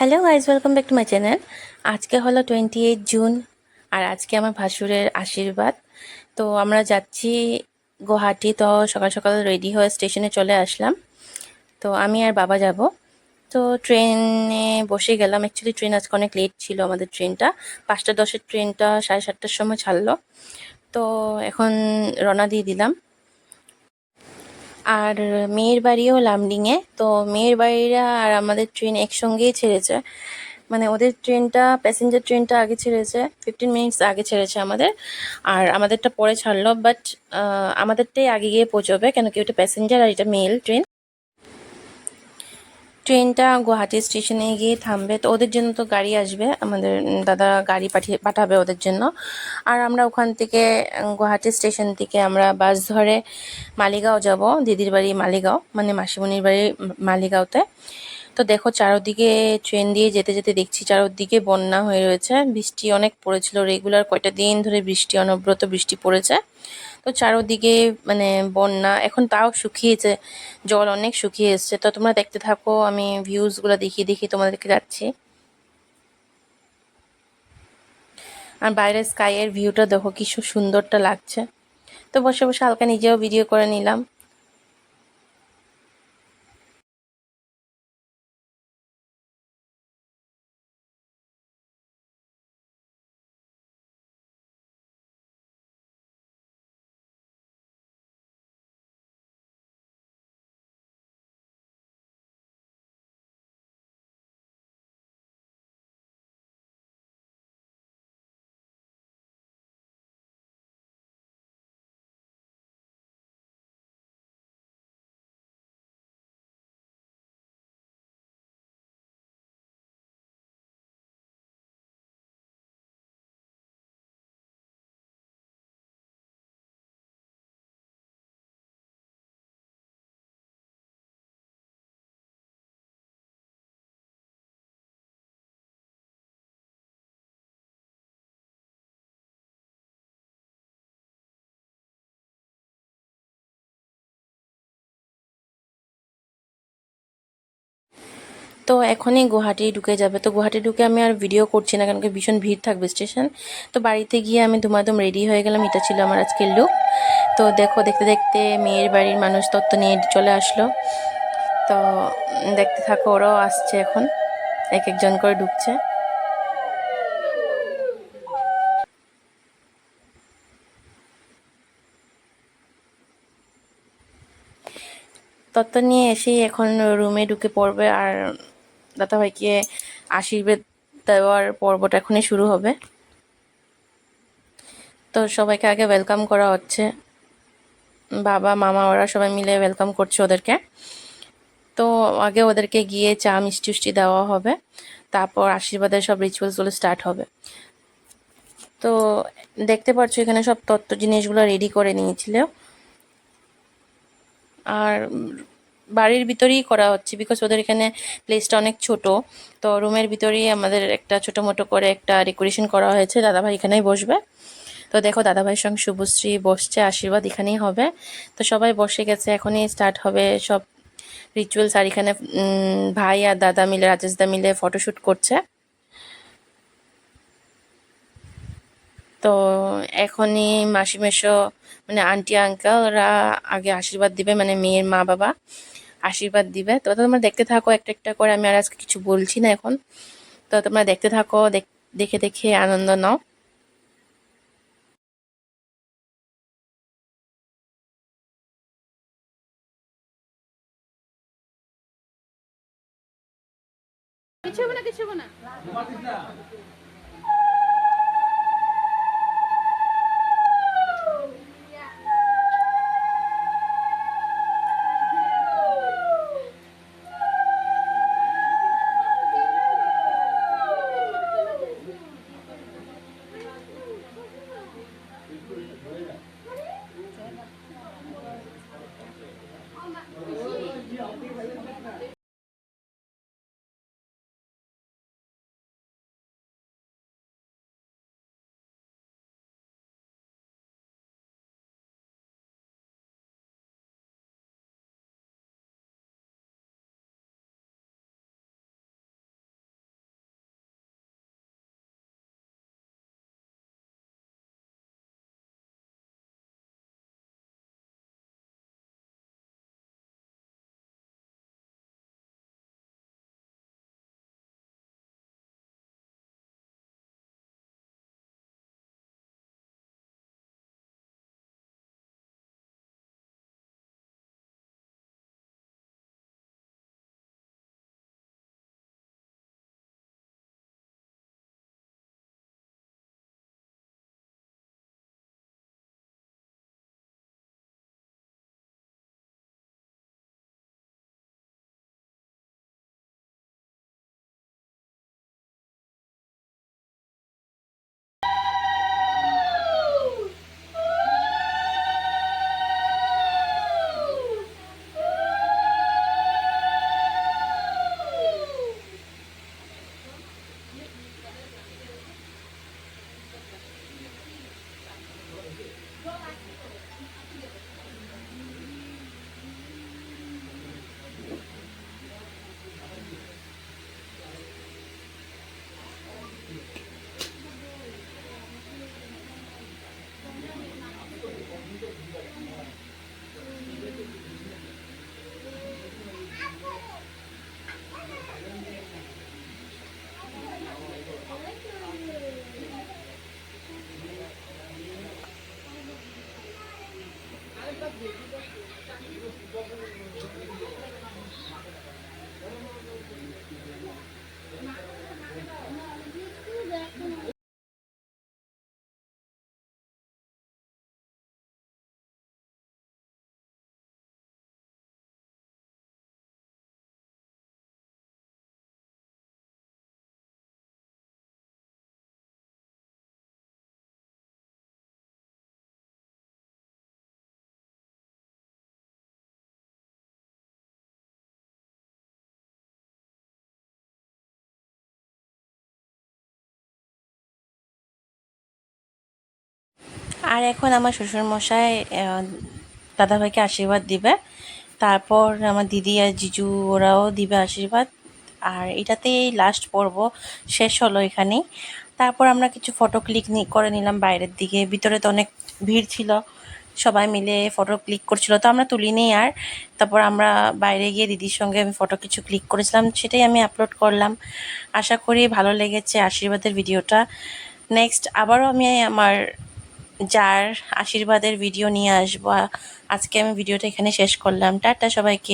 Hello guys welcome back to my channel আজকে হলো twenty eight June আর আজকে আমার ভাসুরের আশীর্বাদ। তো আমরা যাচ্ছি গুয়াহাটি, তো সকাল সকাল রেডি হয়ে স্টেশনে চলে আসলাম। তো আমি আর বাবা যাব। তো ট্রেনে বসে গেলাম। অ্যাকচুয়ালি ট্রেন আজকে অনেক লেট ছিল আমাদের ট্রেনটা পাঁচটা দশের ট্রেনটা সাড়ে সাতটার সময় ছাড়লো। তো এখন রওনা দিয়ে দিলাম। আর মেয়ের বাড়িও লামডিংয়ে তো মেয়ের বাড়িরা আর আমাদের ট্রেন একসঙ্গেই ছেড়েছে। মানে ওদের ট্রেনটা প্যাসেঞ্জার ট্রেনটা আগে ছেড়েছে। ফিফটিন মিনিটস আগে ছেড়েছে আমাদের। আর আমাদেরটা পরে ছাড়লো বাট আমাদেরটাই আগে গিয়ে পৌঁছবে, কেন কি ওটা প্যাসেঞ্জার আর এটা মেল ট্রেন ট্রেনটা গুয়াহাটি স্টেশনে গিয়ে থামবে। তো ওদের জন্য তো গাড়ি আসবে। আমাদের দাদা গাড়ি পাঠিয়ে, পাঠাবে ওদের জন্য। আর আমরা ওখান থেকে, গুয়াহাটি স্টেশন থেকে আমরা বাস ধরে মালিগাঁও যাব, দিদির বাড়ি মালিগাঁও মানে মাসিমণির বাড়ি মালিগাঁওতে। তো দেখো চারোদিকে ট্রেন দিয়ে যেতে যেতে দেখছি চারোদিকে বন্যা হয়ে রয়েছে। বৃষ্টি অনেক পড়েছিল রেগুলার কয়টা দিন ধরে বৃষ্টি, অনবরত বৃষ্টি পড়েছে। তো চারোদিকে মানে বন্যা, এখন তাও শুকিয়েছে, জল অনেক শুকিয়ে এসছে। তো তোমরা দেখতে থাকো, আমি ভিউজগুলো দেখিয়ে দেখিয়ে তোমাদেরকে যাচ্ছি। আর বাইরের স্কাইয়ের ভিউটা দেখো, কি সুন্দরটা লাগছে। তো বসে বসে হালকা নিজেও ভিডিও করে নিলাম। তো এখনই গুয়াহাটি ঢুকে যাবে। তো গুয়াহাটি ঢুকে আমি আর ভিডিও করছি না, কারণ কি ভীষণ ভিড় থাকবে স্টেশন তো বাড়িতে গিয়ে আমি ধুমাধুম রেডি হয়ে গেলাম, এটা ছিল আমার আজকের লুক তো দেখো, দেখতে দেখতে মেয়ের বাড়ির মানুষ তত্ত্ব নিয়ে চলে আসলো। তো দেখতে থাকো, ওরাও আসছে এখন, এক একজন করে ঢুকছে। তত্ত্ব নিয়ে এসেই এখন রুমে ঢুকে পড়বে, আর দাদাভাইকে আশীর্বাদ দেওয়ার পর্বটা এখনই শুরু হবে। তো সবাইকে আগে ওয়েলকাম করা হচ্ছে। বাবা, মামা, ওরা সবাই মিলে ওয়েলকাম করছে ওদেরকে। তো আগে ওদেরকে গিয়ে চা মিষ্টি উষ্টি দেওয়া হবে। তারপর আশীর্বাদের সব রিচুয়ালসগুলো স্টার্ট হবে। তো দেখতে পাচ্ছ, এখানে সব তত্ত্ব জিনিসগুলো রেডি করে নিয়েছিল। আর বাড়ির ভিতরেই করা হচ্ছে বিকজ ওদের এখানে প্লেসটা অনেক ছোট। তো রুমের ভিতরেই আমাদের একটা ছোটো মোটো করে একটা ডেকোরেশন করা হয়েছে। দাদাভাই এখানেই বসবে। তো দেখো, দাদাভাইয়ের সঙ্গে শুভশ্রী বসছে, আশীর্বাদ এখানেই হবে। তো সবাই বসে গেছে, এখনই স্টার্ট হবে সব রিচুয়ালস আর এখানে ভাই আর দাদা মিলে, রাজেশদা মিলে ফটোশ্যুট করছে। তো এখনই মাসি মেশো মানে আন্টি আঙ্কেলরা আগে আশীর্বাদ দিবে মানে মেয়ের মা বাবা আশীর্বাদ দিবে। তো তোমরা দেখতে থাকো, একটা একটা করে আমি আর আজকে কিছু বলছি না এখন। তো তোমরা দেখতে থাকো, দেখে দেখে আনন্দ নাও। কিছু না কিছু না। আর এখন আমার শ্বশুরমশাই দাদাভাইকে আশীর্বাদ দিবে। তারপর আমার দিদি আর জিজু, ওরাও দিবে আশীর্বাদ। আর এটাতেই লাস্ট পর্ব, শেষ হলো এখানেই। তারপর আমরা কিছু ফটো ক্লিক করে নিলাম বাইরের দিকে। ভিতরে তো অনেক ভিড় ছিল, সবাই মিলে ফটো ক্লিক করছিল, তো আমরা তুলিনি আর। তারপর আমরা বাইরে গিয়ে দিদির সঙ্গে আমি ফটো কিছু ক্লিক করেছিলাম, সেটাই আমি আপলোড করলাম। আশা করি ভালো লেগেছে আশীর্বাদের ভিডিওটা। নেক্সট আবারও আমি আমার যার আশীর্বাদের ভিডিও নিয়ে আসব। আজকে আমি ভিডিওটা এখানে শেষ করলাম। টাটা সবাইকে।